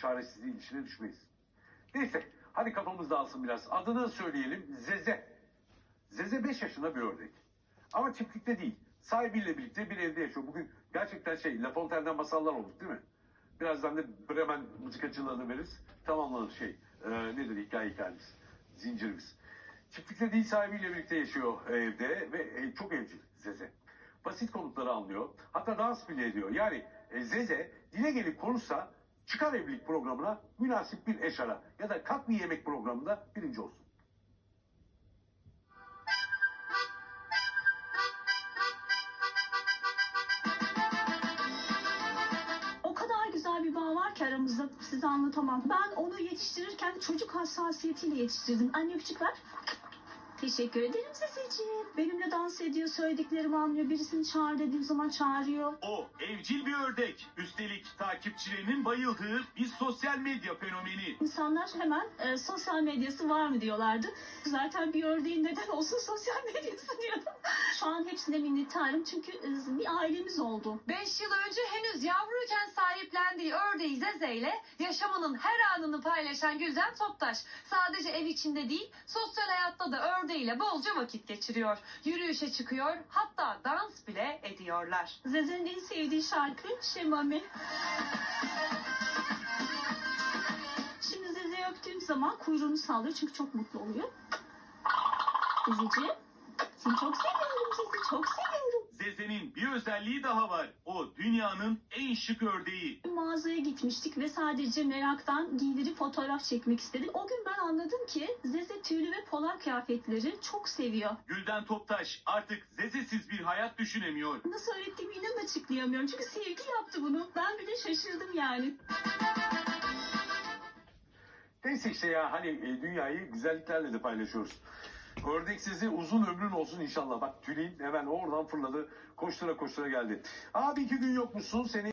çaresizliğin içine düşmeyiz. Neyse hadi kafamız dağılsın biraz. Adını söyleyelim Zeze. Zeze 5 yaşında bir ördek. Ama çiftlikte değil. Sahibiyle birlikte bir evde yaşıyor. Bugün gerçekten şey La Fontaine'den masallar olduk değil mi? Birazdan da Bremen mızıkacılığını veririz. Tamamlanır şey. E, nedir hikaye hikayemiz? Zincirimiz. Çiftlikte değil sahibiyle birlikte yaşıyor evde ve e, çok evcil Zeze. Basit konukları anlıyor. Hatta dans bile ediyor. Yani e, Zeze dile gelip konuşsa çıkar evlilik programına münasip bir eş ara. Ya da kalk bir yemek programında birinci olsun. O kadar güzel bir bağ var ki aramızda size anlatamam. Ben onu yetiştirirken çocuk hassasiyetiyle yetiştirdim. Anne küçük ver. Teşekkür ederim Seseciğim. Benimle dans ediyor, söylediklerimi anlıyor. Birisini çağır dediğim zaman çağırıyor. O evcil bir ördek. Üstelik takipçilerinin bayıldığı bir sosyal medya fenomeni. İnsanlar hemen e, sosyal medyası var mı diyorlardı. Zaten bir ördeğin neden olsun sosyal medyası diyordum. Şu an hepsine minnettarım çünkü e, bir ailemiz oldu. 5 yıl önce henüz yavruyken sahiplendiği ördeği Zeze ile yaşamının her anını paylaşan Gülden Toptaş sadece ev içinde değil sosyal hayatta da ördeğiyle bolca vakit geçiriyor. Yürüyüşe çıkıyor hatta dans bile ediyorlar. Zeze'nin en sevdiği şarkı Şemame. Şimdi Zeze'yi öptüğüm zaman kuyruğunu sallıyor çünkü çok mutlu oluyor. Zezeciğim seni çok seviyorum Zeze çok seviyorum. Zeze'nin bir özelliği daha var. O dünyanın en şık ördeği. Mağazaya gitmiştik ve sadece meraktan giydirip fotoğraf çekmek istedim. O gün ben anladım ki Zeze tüylü ve polar kıyafetleri çok seviyor. Gülden Toptaş artık Zeze'siz bir hayat düşünemiyor. Nasıl öğrettiğimi inan açıklayamıyorum. Çünkü sevgi yaptı bunu. Ben bile şaşırdım yani. Neyse işte ya hani e, dünyayı güzelliklerle de paylaşıyoruz. Ördek sizi uzun ömrün olsun inşallah. Bak Tülin hemen oradan fırladı. Koştura koştura geldi. Abi iki gün yokmuşsun. Seni